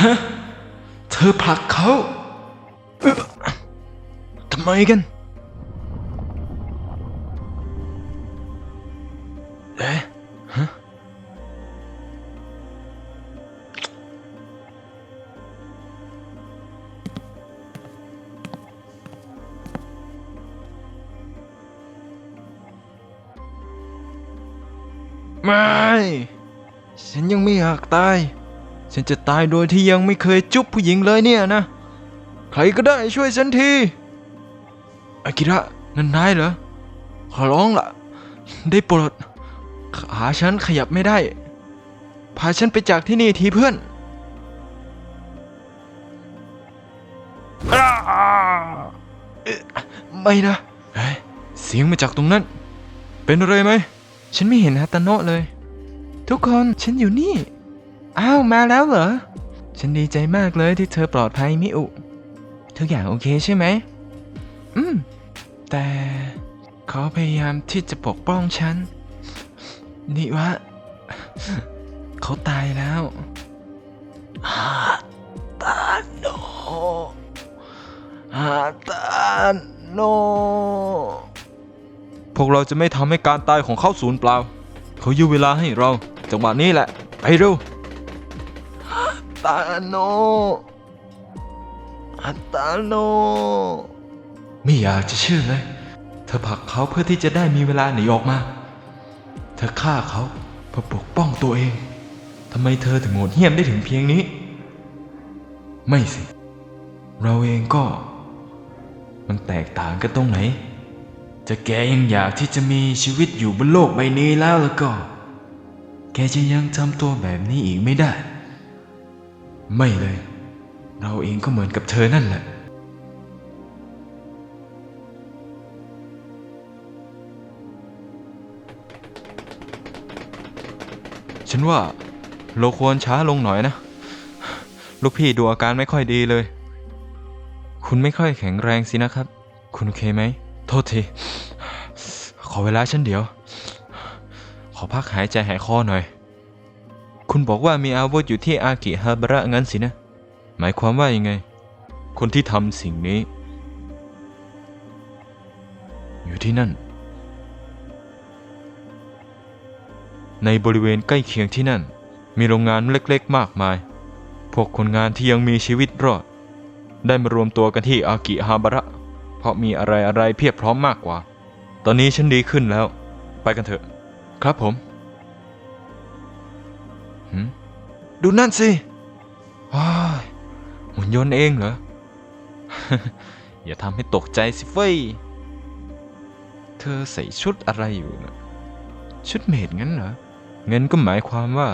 ฮะ เธอผลักเขาทำไมกันเอ๊ะฮะไม่ ฉันยังไม่อยากตาย ฉันจะตายโดยที่ยังไม่เคยจุ๊บผู้หญิงเลยเนี่ยนะ ใครก็ได้ช่วยฉันที อากิระนั่นนายเหรอ ขอร้องละได้โปรด ขาฉันขยับไม่ได้ พาฉันไปจากที่นี่ทีเพื่อนอไม่นะเเสียงมาจากตรงนั้น เป็นอะไรไหม ฉันไม่เห็นฮาตาโนะเลย ทุกคนฉันอยู่นี่ อ้าว มาแล้วเหรอ ฉันดีใจมากเลยที่เธอปลอดภัยมิอุ ทุกอย่างโอเคใช่ไหม อืม แต่เขาพยายามที่จะปกป้องฉัน นี่วะ เขาตายแล้วฮาตาโนฮาตาโน พวกเราจะไม่ทำให้การตายของเขาสูญเปล่า เขายื้อเวลาให้เรา จังหวะนี้แหละ ไปเร็ว ตาโนอัตาโน ไม่อยากจะเชื่อเลย เธอผลักเขาเพื่อที่จะได้มีเวลาหนีออกมา เธอฆ่าเขาเพื่อปกป้องตัวเอง ทำไมเธอถึงโหดเหี้ยมได้ถึงเพียงนี้ ไม่สิ เราเองก็ มันแตกต่างกันตรงไหน จะแกยังอยากที่จะมีชีวิตอยู่บนโลกใบนี้แล้วแล้วก็ แกจะยังทำตัวแบบนี้อีกไม่ได้ ไม่เลย เราเองก็เหมือนกับเธอนั่นแหละ ฉันว่าเราควรช้าลงหน่อยนะ ลูกพี่ดูอาการไม่ค่อยดีเลย คุณไม่ค่อยแข็งแรงสินะครับ คุณโอเคไหม โทษที ขอเวลาฉันเดี๋ยว ขอพักหายใจหายคอหน่อย คุณบอกว่ามีอาวุธอยู่ที่อากิฮาบาระงั้นสินะ หมายความว่ายังไง คนที่ทำสิ่งนี้ อยู่ที่นั่น ในบริเวณใกล้เคียงที่นั่น มีโรงงานเล็กๆ มากมาย พวกคนงานที่ยังมีชีวิตรอด ได้มารวมตัวกันที่อากิฮาบาระ เพราะมีอะไรอะไรๆเพียบพร้อมมากกว่า ตอนนี้ฉันดีขึ้นแล้ว ไปกันเถอะ ครับผม ดูนั่นสิว้ายหุ่นยนต์เองเหรอ อย่าทำให้ตกใจสิเฟ้ย เธอใส่ชุดอะไรอยู่นะชุดเมดงั้นเหรองั้นก็หมายความว่า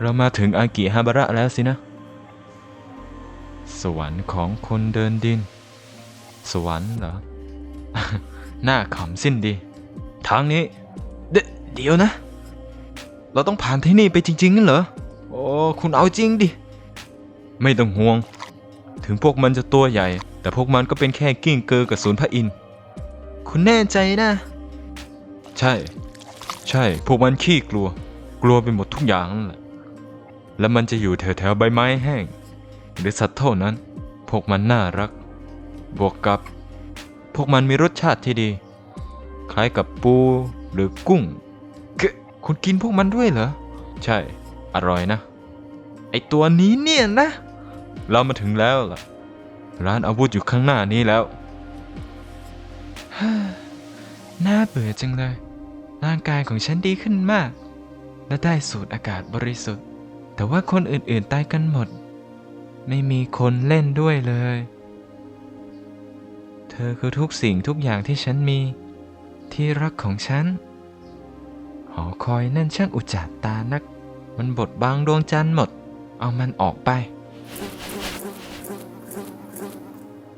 เรามาถึงอากิฮาบาระแล้วสินะ สวรรค์ของคนเดินดิน สวรรค์เหรอน่าขำสิ้นดี ทางนี้ เดเดี๋ยวนะ เราต้องผ่านที่นี่ไปจริงๆงั้นเหรอ โอ้ คุณเอาจริงดิ ไม่ต้องห่วง ถึงพวกมันจะตัวใหญ่ แต่พวกมันก็เป็นแค่กิ้งเกอกับศูนย์พระอินทร์คุณแน่ใจนะ ใช่ ใช่ พวกมันขี้กลัว กลัวไปหมดทุกอย่างนั่นแหละ แล้วมันจะอยู่แถวๆใบไม้แห้ง หรือสัตว์เท่านั้น พวกมันน่ารัก บวกกับ พวกมันมีรสชาติที่ดี คล้ายกับปูหรือกุ้ง คุณกินพวกมันด้วยเหรอ ใช่ อร่อยนะ ไอตัวนี้เนี่ยนะ เรามาถึงแล้วล่ะ ร้านอาวุธอยู่ข้างหน้านี้แล้วน่าเบื่อจังเลย ร่างกายของฉันดีขึ้นมาก และได้สูดอากาศบริสุทธิ์ แต่ว่าคนอื่นๆตายกันหมด ไม่มีคนเล่นด้วยเลย เธอคือทุกสิ่งทุกอย่างที่ฉันมี ที่รักของฉัน หอคอยนั่นช่างอุจจาตานัก มันบดบังดวงจันทร์หมด เอามันออกไป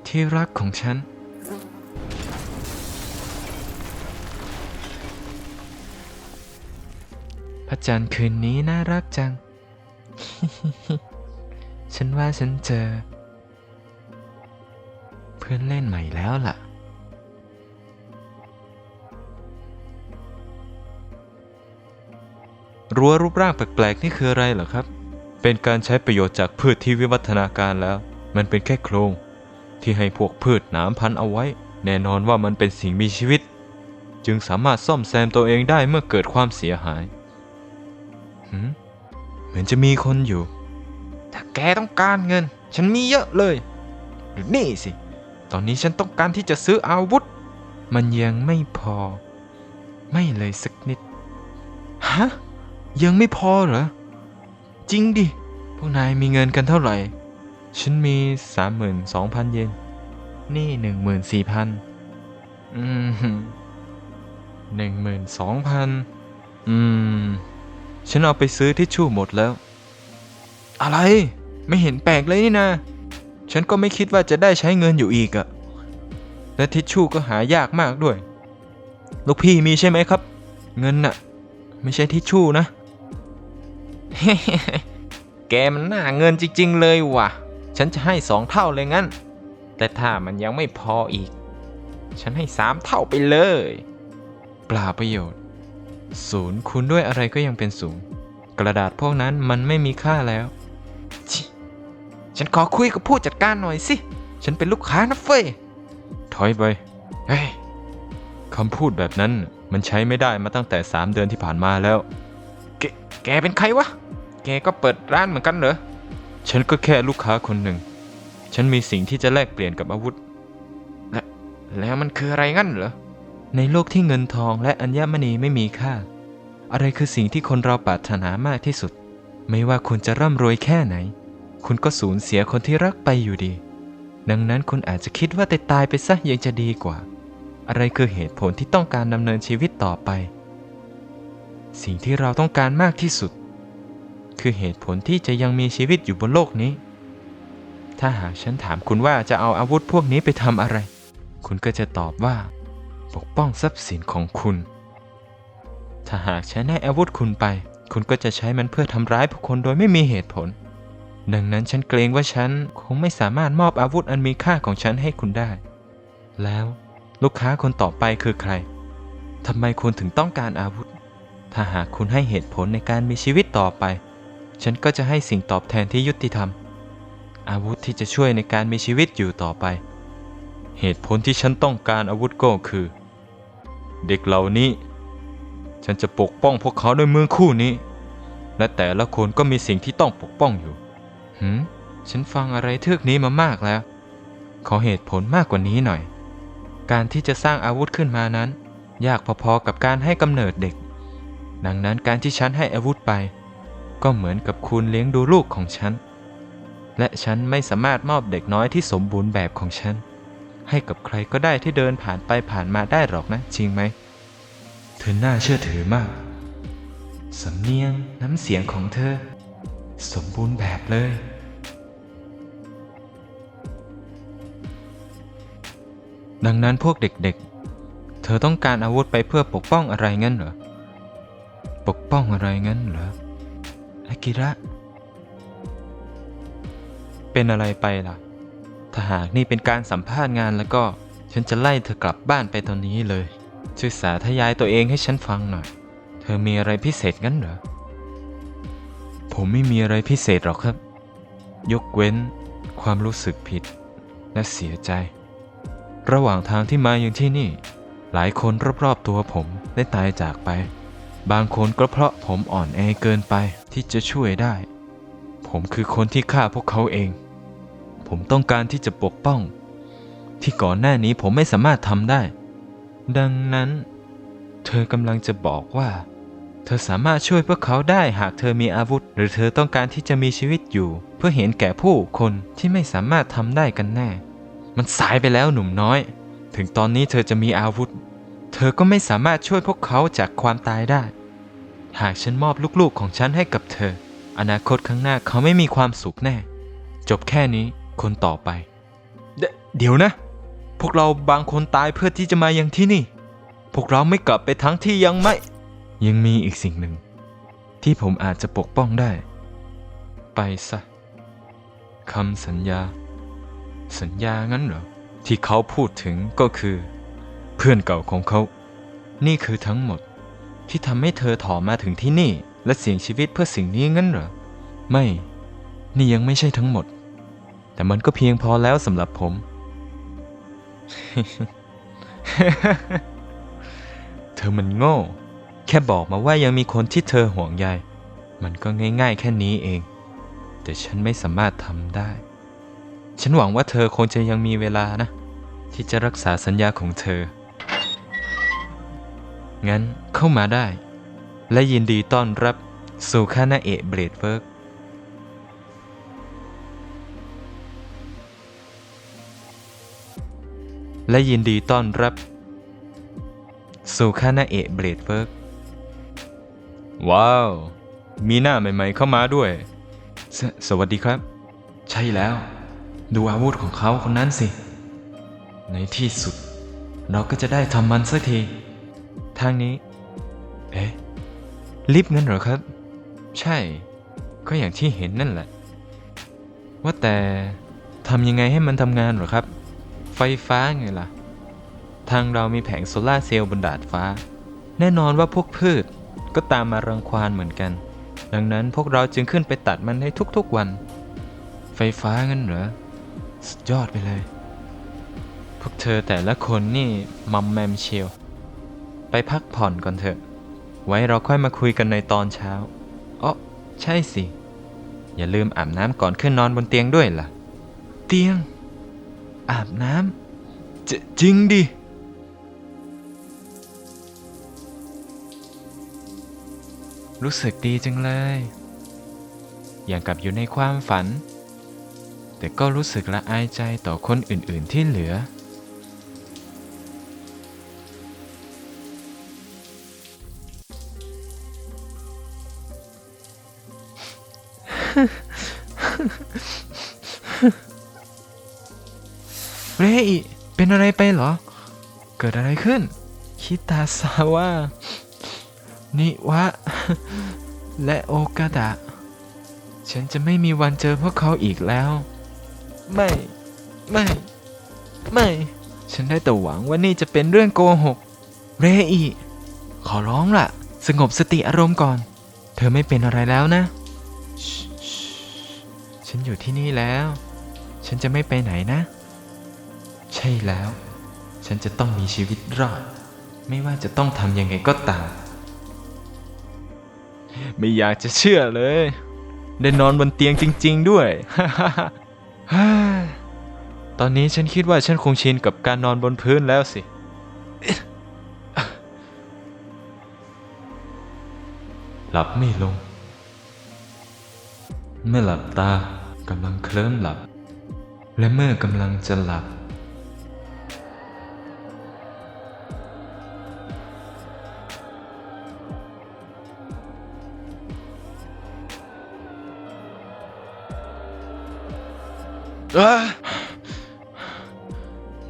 ที่รักของฉัน พระจันทร์คืนนี้น่ารักจัง ฉันว่าฉันเจอ เพื่อนเล่นใหม่แล้วล่ะ รั้วรูปร่างแปลกๆนี่คืออะไรเหรอครับ เป็นการใช้ประโยชน์จากพืชที่วิวัฒนาการแล้ว มันเป็นแค่โครง ที่ให้พวกพืชหนามพันเอาไว้ แน่นอนว่ามันเป็นสิ่งมีชีวิต จึงสามารถซ่อมแซมตัวเองได้เมื่อเกิดความเสียหายหืมเหมือนจะมีคนอยู่ ถ้าแกต้องการเงิน ฉันมีเยอะเลยหรือนี่สิ ตอนนี้ฉันต้องการที่จะซื้ออาวุธ มันยังไม่พอ ไม่เลยสักนิด ฮะ ยังไม่พอเหรอ จริงดิ พวกนายมีเงินกันเท่าไหร่ ฉันมี 32,000 เยน นี่ 14,000 อืมหนึ่งหมื่นสองพันอืม ฉันเอาไปซื้อทิชชู่หมดแล้ว อะไร ไม่เห็นแปลกเลยนี่นะ ฉันก็ไม่คิดว่าจะได้ใช้เงินอยู่อีกอะและทิชชู่ก็หายากมากด้วย ลูกพี่มีใช่ไหมครับ เงินน่ะ ไม่ใช่ทิชชู่นะ แกมันน่าเงินจริง ๆ เลยว่ะ ฉันจะให้สองเท่าเลยงั้น แต่ถ้ามันยังไม่พออีก ฉันให้สามเท่าไปเลยเปล่าประโยชน์ ศูนย์คูณด้วยอะไรก็ยังเป็นศูนย์ กระดาษพวกนั้นมันไม่มีค่าแล้ว ฉันขอคุยกับผู้จัดการหน่อยสิ ฉันเป็นลูกค้านะเฟ้ย ถอยไป เฮ้ยคำพูดแบบนั้นมันใช้ไม่ได้มาตั้งแต่ 3 เดือนที่ผ่านมาแล้ว แกแกเป็นใครวะ แกก็เปิดร้านเหมือนกันเหรอ ฉันก็แค่ลูกค้าคนหนึ่ง ฉันมีสิ่งที่จะแลกเปลี่ยนกับอาวุธ และแล้วมันคืออะไรงั้นเหรอ ในโลกที่เงินทองและอัญมณีไม่มีค่า อะไรคือสิ่งที่คนเราปรารถนามากที่สุด ไม่ว่าคุณจะร่ำรวยแค่ไหน คุณก็สูญเสียคนที่รักไปอยู่ดี ดังนั้นคุณอาจจะคิดว่าแต่ตายไปซะยังจะดีกว่า อะไรคือเหตุผลที่ต้องการดำเนินชีวิตต่อไป สิ่งที่เราต้องการมากที่สุด คือเหตุผลที่จะยังมีชีวิตอยู่บนโลกนี้ ถ้าหากฉันถามคุณว่าจะเอาอาวุธพวกนี้ไปทำอะไร คุณก็จะตอบว่า ปกป้องทรัพย์สินของคุณ ถ้าหากฉันให้อาวุธคุณไป คุณก็จะใช้มันเพื่อทำร้ายผู้คนโดยไม่มีเหตุผล ดังนั้นฉันเกรงว่าฉันคงไม่สามารถมอบอาวุธอันมีค่าของฉันให้คุณได้ แล้วลูกค้าคนต่อไปคือใครทำไมคุณถึงต้องการอาวุธ ถ้าหากคุณให้เหตุผลในการมีชีวิตต่อไป ฉันก็จะให้สิ่งตอบแทนที่ยุติธรรม อาวุธที่จะช่วยในการมีชีวิตอยู่ต่อไป เหตุผลที่ฉันต้องการอาวุธก็คือ เด็กเหล่านี้ ฉันจะปกป้องพวกเขาด้วยมือคู่นี้ และแต่ละคนก็มีสิ่งที่ต้องปกป้องอยู่หืมฉันฟังอะไรเทือกนี้มามากแล้ว ขอเหตุผลมากกว่านี้หน่อย การที่จะสร้างอาวุธขึ้นมานั้น ยากพอๆกับการให้กำเนิดเด็ก ดังนั้นการที่ฉันให้อาวุธไป ก็เหมือนกับคุณเลี้ยงดูลูกของฉัน และฉันไม่สามารถมอบเด็กน้อยที่สมบูรณ์แบบของฉัน ให้กับใครก็ได้ที่เดินผ่านไปผ่านมาได้หรอกนะ จริงไหม เธอน่าเชื่อถือมาก สำเนียงน้ำเสียงของเธอ สมบูรณ์แบบเลยดังนั้นพวกเด็กๆ เธอต้องการอาวุธไปเพื่อปกป้องอะไรงั้นเหรอ ปกป้องอะไรงั้นเหรอ กิระ เป็นอะไรไปล่ะ ถ้าหากนี่เป็นการสัมภาษณ์งานแล้วก็ ฉันจะไล่เธอกลับบ้านไปตอนนี้เลย ช่วยสาธยายตัวเองให้ฉันฟังหน่อย เธอมีอะไรพิเศษงั้นเหรอ ผมไม่มีอะไรพิเศษหรอกครับ ยกเว้น ความรู้สึกผิด และเสียใจ ระหว่างทางที่มาอย่างที่นี่ หลายคนรอบๆตัวผมได้ตายจากไปบางคนก็เพราะผมอ่อนแอเกินไป ที่จะช่วยได้ ผมคือคนที่ฆ่าพวกเขาเอง ผมต้องการที่จะปกป้อง ที่ก่อนหน้านี้ผมไม่สามารถทำได้ ดังนั้น เธอกำลังจะบอกว่า เธอสามารถช่วยพวกเขาได้หากเธอมีอาวุธ หรือเธอต้องการที่จะมีชีวิตอยู่ เพื่อเห็นแก่ผู้คนที่ไม่สามารถทำได้กันแน่ มันสายไปแล้วหนุ่มน้อย ถึงตอนนี้เธอจะมีอาวุธ เธอก็ไม่สามารถช่วยพวกเขาจากความตายได้ หากฉันมอบลูกๆของฉันให้กับเธอ อนาคตข้างหน้าเขาไม่มีความสุขแน่ จบแค่นี้คนต่อไปเดเดี๋ยวนะ พวกเราบางคนตายเพื่อที่จะมายังที่นี่ พวกเราไม่กลับไปทั้งที่ยังไม่ ยังมีอีกสิ่งหนึ่ง ที่ผมอาจจะปกป้องได้ ไปซะคำสัญญา สัญญางั้นเหรอ ที่เขาพูดถึงก็คือ เพื่อนเก่าของเขา นี่คือทั้งหมด ที่ทำให้เธอถอมาถึงที่นี่ และเสี่ยงชีวิตเพื่อสิ่งนี้งั้นเหรอ ไม่ นี่ยังไม่ใช่ทั้งหมด แต่มันก็เพียงพอแล้วสำหรับผม เธอมันโง่ แค่บอกมาว่ายังมีคนที่เธอห่วงใย มันก็ง่ายๆแค่นี้เอง แต่ฉันไม่สามารถทำได้ ฉันหวังว่าเธอคงจะยังมีเวลานะ ที่จะรักษาสัญญาของเธอ งั้นเข้ามาได้ และยินดีต้อนรับสู่คานาเอะเบรดเวิร์กและยินดีต้อนรับ สู่คานาเอะเบรดเวิร์กว้าว มีหน้าใหม่ๆเข้ามาด้วยสสวัสดีครับ ใช่แล้ว ดูอาวุธของเขาคนนั้นสิ ในที่สุด เราก็จะได้ทำมันสักที ทางนี้ เอ๊ะ ลิฟต์งั้นเหรอครับ ใช่ ก็อย่างที่เห็นนั่นแหละ ว่าแต่ทำยังไงให้มันทำงานเหรอครับ ไฟฟ้าไงล่ะ ทางเรามีแผงโซลาเซลล์บนดาดฟ้า แน่นอนว่าพวกพืชก็ตามมารังควานเหมือนกัน ดังนั้นพวกเราจึงขึ้นไปตัดมันให้ทุกๆวัน ไฟฟ้างั้นเหรอ สุดยอดไปเลย พวกเธอแต่ละคนนี่มัมแมมเชียว ไปพักผ่อนก่อนเถอะ ไว้เราค่อยมาคุยกันในตอนเช้าอ๋อใช่สิ อย่าลืมอาบน้ำก่อนขึ้นนอนบนเตียงด้วยล่ะ เตียง อาบน้ำจจริงดิรู้สึกดีจังเลย อย่างกับอยู่ในความฝัน แต่ก็รู้สึกละอายใจต่อคนอื่นๆที่เหลือ เรอิเป็นอะไรไปเหรอ เกิดอะไรขึ้น คิตาซาวะ นิวะ และโอกาดะ ฉันจะไม่มีวันเจอพวกเขาอีกแล้ว ไม่ ไม่ ไม่ ฉันได้แต่หวังว่านี่จะเป็นเรื่องโกหก เรอิ ขอร้องล่ะ สงบสติอารมณ์ก่อน เธอไม่เป็นอะไรแล้วนะ ฉันอยู่ที่นี่แล้ว ฉันจะไม่ไปไหนนะ ใช่แล้ว ฉันจะต้องมีชีวิตรอด ไม่ว่าจะต้องทำยังไงก็ตาม ไม่อยากจะเชื่อเลย ได้นอนบนเตียงจริง ๆ ด้วย ตอนนี้ฉันคิดว่าฉันคงชินกับการนอนบนพื้นแล้วสิหลับไม่ลง เมื่อหลับตากำลังเคลิ้มหลับ และเมื่อกำลังจะหลับ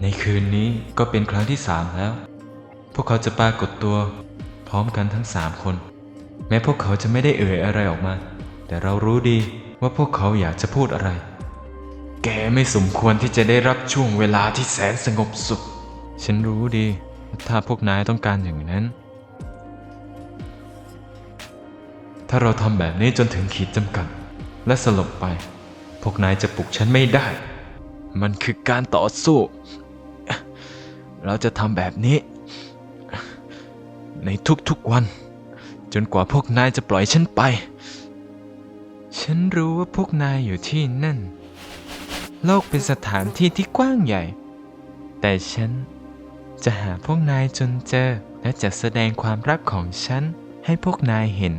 ในคืนนี้ก็เป็นครั้งที่สามแล้ว พวกเขาจะปรากฏตัว พร้อมกันทั้งสามคน แม้พวกเขาจะไม่ได้เอ่ยอะไรออกมา แต่เรารู้ดีว่าพวกเขาอยากจะพูดอะไร แกไม่สมควรที่จะได้รับช่วงเวลาที่แสนสงบสุข ฉันรู้ดีว่าถ้าพวกนายต้องการอย่างนั้น ถ้าเราทำแบบนี้จนถึงขีดจำกัด และสลบไป วกนายจะปลุกฉันไม่ได้ มันคือการต่อสู้ เราจะทำแบบนี้ ในทุกๆวัน จนกว่าพวกนายจะปล่อยฉันไป ฉันรู้ว่าพวกนายอยู่ที่นั่น โลกเป็นสถานที่ที่กว้างใหญ่ แต่ฉันจะหาพวกนายจนเจอและจะแสดงความรักของฉันให้พวกนายเห็น